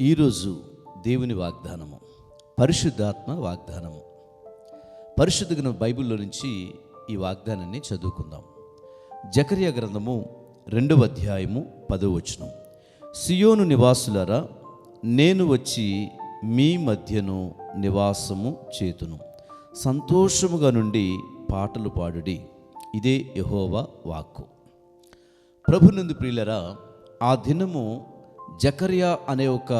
ఈరోజు దేవుని వాగ్దానము పరిశుద్ధాత్మ వాగ్దానము. పరిశుద్ధ బైబిల్లో నుంచి ఈ వాగ్దానాన్ని చదువుకుందాం. జకర్య గ్రంథము రెండవ అధ్యాయము పదవచనం సియోను నివాసులరా నేను వచ్చి మీ మధ్యను నివాసము చేతును. సంతోషముగా నుండి పాటలు పాడుడి. ఇదే యహోవా వాక్కు. ప్రభునందు ప్రియులరా ఆ దినము జకర్యా అనే ఒక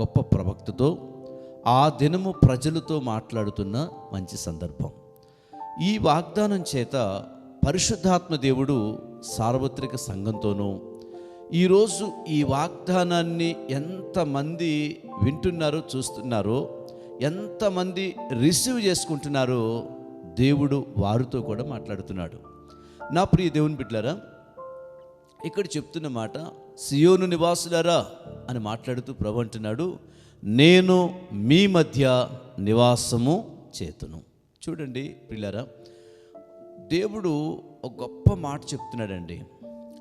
గొప్ప ప్రవక్తతో ఆ దినము ప్రజలతో మాట్లాడుతున్న మంచి సందర్భం. ఈ వాగ్దానం చేత పరిశుద్ధాత్మ దేవుడు సార్వత్రిక సంఘంతోనూ ఈరోజు ఈ వాగ్దానాన్ని ఎంతమంది వింటున్నారో చూస్తున్నారో ఎంతమంది రిసీవ్ చేసుకుంటున్నారో దేవుడు వారితో కూడా మాట్లాడుతున్నాడు. నా ప్రియ దేవుని బిడ్డలారా ఇక్కడ చెప్తున్న మాట సియోను నివాసులారా అని మాట్లాడుతూ ప్రభు అంటున్నాడు నేను మీ మధ్య నివాసము చేతును. చూడండి పిల్లరా దేవుడు ఒక గొప్ప మాట చెప్తున్నాడండి.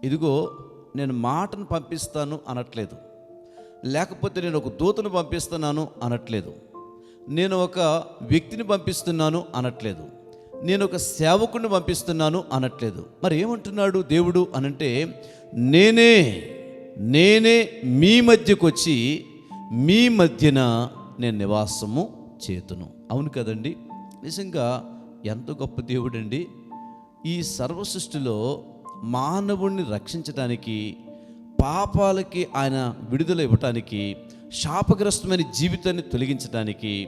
ఇదిగో నేను మాటను పంపిస్తాను అనట్లేదు. లేకపోతే నేను ఒక దూతను పంపిస్తున్నాను అనట్లేదు. నేను ఒక వ్యక్తిని పంపిస్తున్నాను అనట్లేదు. నేను ఒక సేవకుడిని పంపిస్తున్నాను అనట్లేదు. మరి ఏమంటున్నాడు దేవుడు అనంటే నేనే నేనే మీ మధ్యకు వచ్చి మీ మధ్యన నేను నివాసము చేతును. అవును కదండి? నిజంగా ఎంత గొప్ప దేవుడండి. ఈ సర్వసృష్టిలో మానవుణ్ణి రక్షించడానికి పాపాలకి ఆయన విడుదల ఇవ్వటానికి శాపగ్రస్తమైన జీవితాన్ని తొలగించడానికి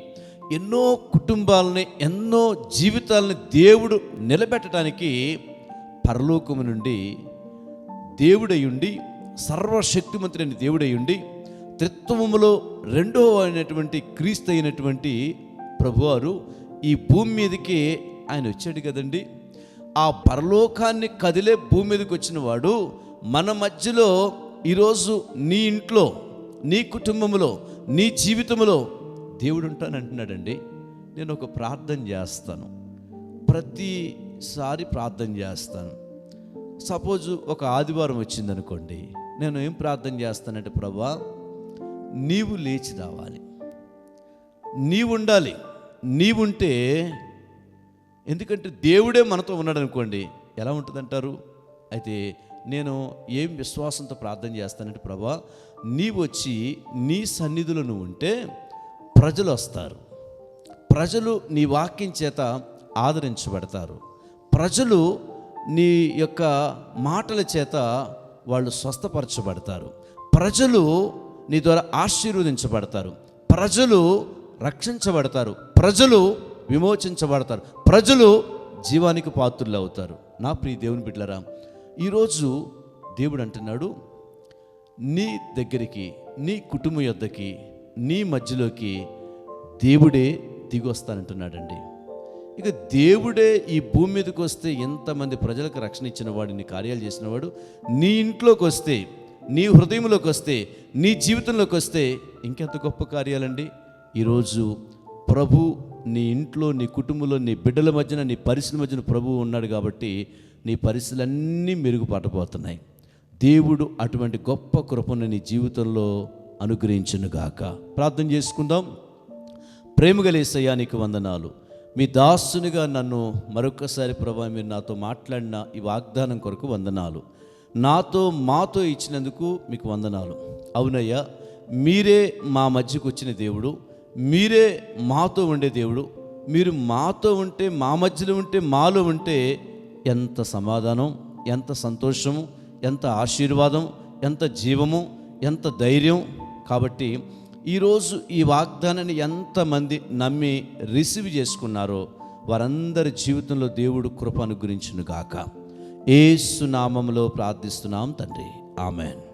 ఎన్నో కుటుంబాలని ఎన్నో జీవితాలని దేవుడు నిలబెట్టడానికి పరలోకము నుండి దేవుడయుండి సర్వశక్తిమంతుడైన దేవుడయుండి త్రిత్వములో రెండవ అయినటువంటి క్రీస్తు అయినటువంటి ప్రభువారు ఈ భూమి మీదకి ఆయన వచ్చాడు కదండి. ఆ పరలోకాన్ని కదిలే భూమి మీదకి వచ్చిన వాడు మన మధ్యలో ఈరోజు నీ ఇంట్లో నీ కుటుంబంలో నీ జీవితంలో దేవుడు ఉంటానంటున్నాడండి నేను ఒక ప్రార్థన చేస్తాను. ప్రతిసారి ప్రార్థన చేస్తాను. సపోజ్ ఒక ఆదివారం వచ్చిందనుకోండి నేను ఏం ప్రార్థన చేస్తానంటే ప్రభా నీవు లేచి రావాలి. నీవు ఉండాలి నీవుంటే ఎందుకంటే దేవుడే మనతో ఉన్నాడు అనుకోండి ఎలా ఉంటుందంటారు? అయితే నేను ఏం విశ్వాసంతో ప్రార్థన చేస్తానంటే ప్రభా నీవు వచ్చి నీ సన్నిధిలో నువ్వు ఉంటే ప్రజలు వస్తారు ప్రజలు నీ వాక్యం చేత ఆదరించబడతారు. ప్రజలు నీ యొక్క మాటల చేత వాళ్ళు స్వస్థపరచబడతారు. ప్రజలు నీ ద్వారా ఆశీర్వదించబడతారు. ప్రజలు రక్షించబడతారు. ప్రజలు విమోచించబడతారు. ప్రజలు జీవానికి పాత్రులు అవుతారు నా ప్రియ దేవుని బిడ్డలరా ఈరోజు దేవుడు అంటున్నాడు నీ దగ్గరికి నీ కుటుంబం యొద్దకి నీ మధ్యలోకి దేవుడే దిగి వస్తానంటున్నాడండి ఇక దేవుడే ఈ భూమి మీదకి వస్తే ఎంతమంది ప్రజలకు రక్షణ ఇచ్చిన వాడు నీ కార్యాలు చేసినవాడు నీ ఇంట్లోకి వస్తే నీ హృదయంలోకి వస్తే నీ జీవితంలోకి వస్తే ఇంకెంత గొప్ప కార్యాలండి? ఈరోజు ప్రభు నీ ఇంట్లో నీ కుటుంబంలో నీ బిడ్డల మధ్యన నీ పరిస్థితుల మధ్యన ప్రభువు ఉన్నాడు కాబట్టి నీ పరిస్థితులన్నీ మెరుగుపడబోతున్నాయి. దేవుడు అటువంటి గొప్ప కృపను నీ జీవితంలో అనుగ్రహించునుగాక. ప్రార్థన చేసుకుందాం. ప్రేమగలేసయ్యా నీకు వందనాలు. మీ దాసునిగా నన్ను మరొకసారి ప్రభా మీరు నాతో మాట్లాడిన ఈ వాగ్దానం కొరకు వందనాలు. నాతో మాతో ఇచ్చినందుకు మీకు వందనాలు. అవునయ్యా మీరే మా మధ్యకు వచ్చిన దేవుడు. మీరే మాతో ఉండే దేవుడు. మీరు మాతో ఉంటే మా మధ్యలో ఉంటే మాలో ఉంటే ఎంత సమాధానం ఎంత సంతోషము ఎంత ఆశీర్వాదం ఎంత జీవము ఎంత ధైర్యం కాబట్టి ఈరోజు ఈ వాగ్దానాన్ని ఎంతమంది నమ్మి రిసీవ్ చేసుకున్నారో వారందరి జీవితంలో దేవుడు కృప అనుగ్రహించును గాక ఏసు నామంలో ప్రార్థిస్తున్నాం తండ్రి. ఆమెన్.